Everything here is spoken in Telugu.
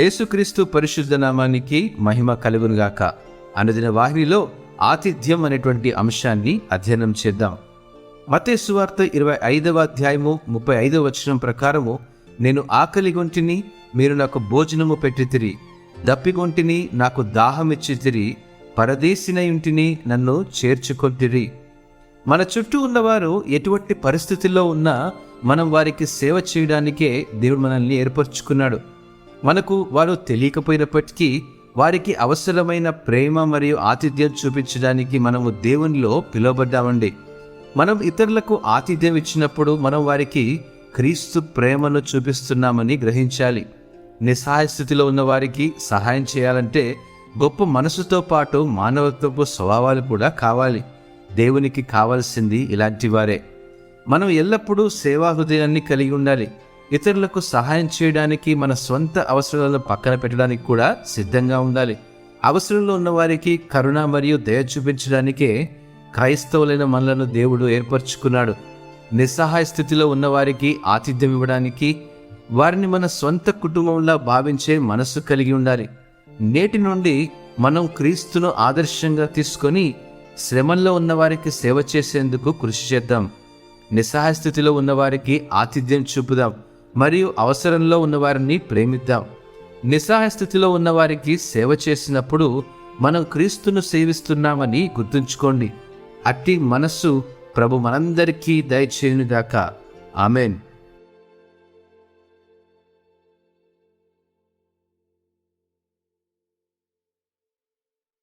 యేసుక్రీస్తు పరిశుద్ధ నామానికి మహిమ కలుగునుగాక. అనుదిన వాహినిలో ఆతిథ్యం అనేటువంటి అంశాన్ని అధ్యయనం చేద్దాం. మతే సువార్త ఇరవై ఐదవ అధ్యాయము ముప్పై ఐదవ వచనం ప్రకారము నేను ఆకలిగొంటిని మీరు నాకు భోజనము పెట్టితిరి. దప్పిగొంటిని నాకు దాహమిచ్చితిరి. పరదేశినయుంటిని నన్ను చేర్చుకొంటిరి. మన చుట్టూ ఉన్నవారు ఎటువంటి పరిస్థితుల్లో ఉన్నా మనం వారికి సేవ చేయడానికే దేవుడు మనల్ని ఏర్పరచుకున్నాడు. మనకు వారు తెలియకపోయినప్పటికీ వారికి అవసరమైన ప్రేమ మరియు ఆతిథ్యం చూపించడానికి మనము దేవునిలో పిలువబడ్డామండి. మనం ఇతరులకు ఆతిథ్యం ఇచ్చినప్పుడు మనం వారికి క్రీస్తు ప్రేమను చూపిస్తున్నామని గ్రహించాలి. నిస్సహాయ స్థితిలో ఉన్న వారికి సహాయం చేయాలంటే గొప్ప మనసుతో పాటు మానవత్వపు స్వభావాలు కూడా కావాలి. దేవునికి కావాల్సింది ఇలాంటి వారే. మనం ఎల్లప్పుడూ సేవా హృదయాన్ని కలిగి ఉండాలి. ఇతరులకు సహాయం చేయడానికి మన స్వంత అవసరాలను పక్కన పెట్టడానికి కూడా సిద్ధంగా ఉండాలి. అవసరంలో ఉన్నవారికి కరుణ మరియు దయ చూపించడానికే క్రైస్తవులైన మనలను దేవుడు ఏర్పరచుకున్నాడు. నిస్సహాయ స్థితిలో ఉన్నవారికి ఆతిథ్యం ఇవ్వడానికి వారిని మన సొంత కుటుంబంలా భావించే మనస్సు కలిగి ఉండాలి. నేటి నుండి మనం క్రీస్తును ఆదర్శంగా తీసుకొని శ్రమల్లో ఉన్నవారికి సేవ చేసేందుకు కృషి చేద్దాం. నిస్సహాయ స్థితిలో ఉన్నవారికి ఆతిథ్యం చూపుదాం. మరియు అవసరంలో ఉన్నవారిని ప్రేమిద్దాం. నిస్సహాయ స్థితిలో ఉన్నవారికి సేవ చేసినప్పుడు మనం క్రీస్తును సేవిస్తున్నామని గుర్తుంచుకోండి. అట్టి మనస్సు ప్రభు మనందరికీ దయచేయునుగాక. ఆమెన్.